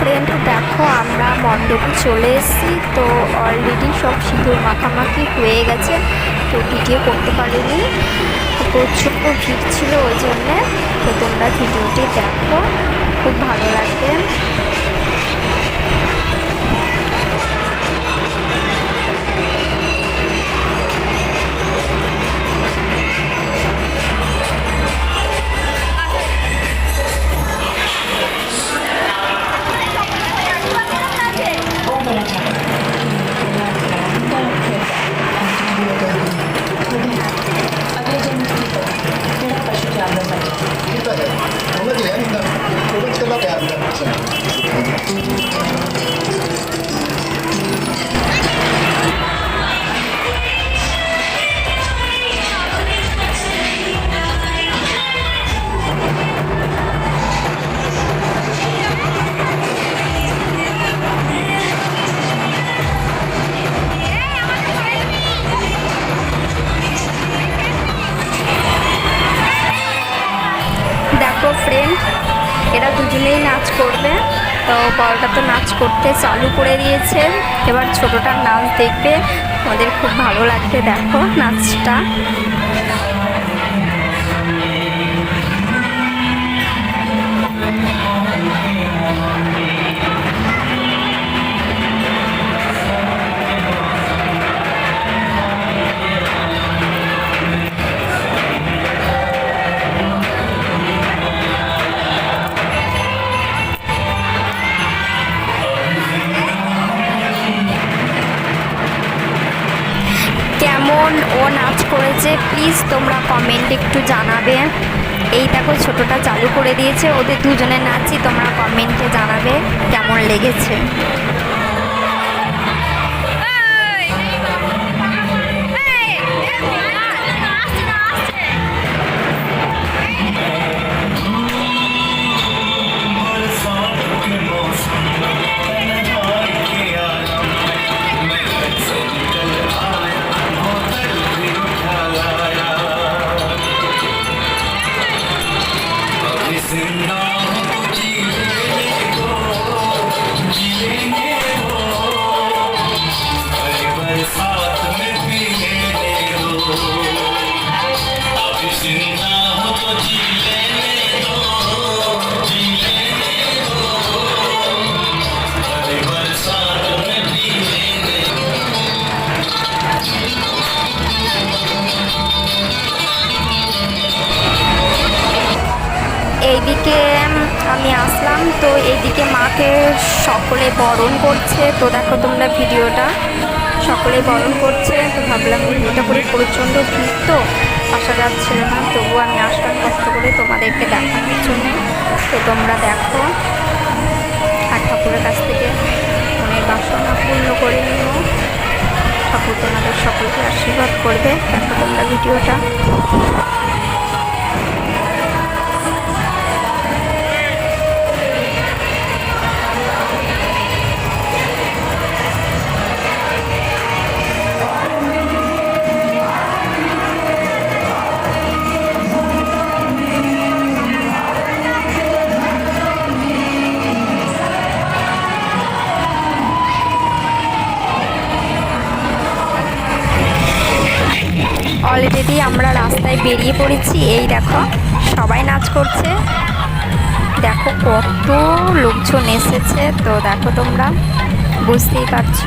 Friend দেখো, আমরা মণ্ডপে চলে এসেছি। তো অলরেডি সব সিঁদুর মাখামাখি হয়ে গেছে। তো ভিডিও করতে পারিনি। প্রচুর ভিড় ছিল ওই জন্যে। তো তোমরা ভিডিওটি দেখো। খুব ভালো লাগবে। নাচ করবে। তো বড়টা তো নাচ করতে চালু করে দিয়েছে। এবার ছোটোটার নাচ দেখবে। আমাদের খুব ভালো লাগবে দেখো নাচটা। কেমন ও নাচ করেছে প্লিজ তোমরা কমেন্ট একটু জানাবে। এই দেখো ছোটোটা চালু করে দিয়েছে, ওদের দুজনের নাচই তোমরা কমেন্টে জানাবে কেমন লেগেছে। তো এইদিকে মাকে সকলে বরণ করছে। তো দেখো তোমরা ভিডিওটা। সকলে বরণ করছে। তো ভাবলাম ভিডিওটা করে প্রচণ্ড ভিড় তো আসা যাচ্ছিল না। তবু আমি আসলাম কষ্ট করে তোমাদেরকে দেখানোর জন্য। তো তোমরা দেখো। আর ঠাকুরের কাছ থেকে মনের বাসনা পূর্ণ করে নিও। ঠাকুর তোমাদের সকলকে আশীর্বাদ করবে। দেখো তোমরা ভিডিওটা। আমরা রাস্তায় বেরিয়ে পড়েছি। এই দেখো, সবাই নাচ করছে। দেখো কত লোকজন এসেছে। তো দেখো তোমরা, বুঝতেই পারছ।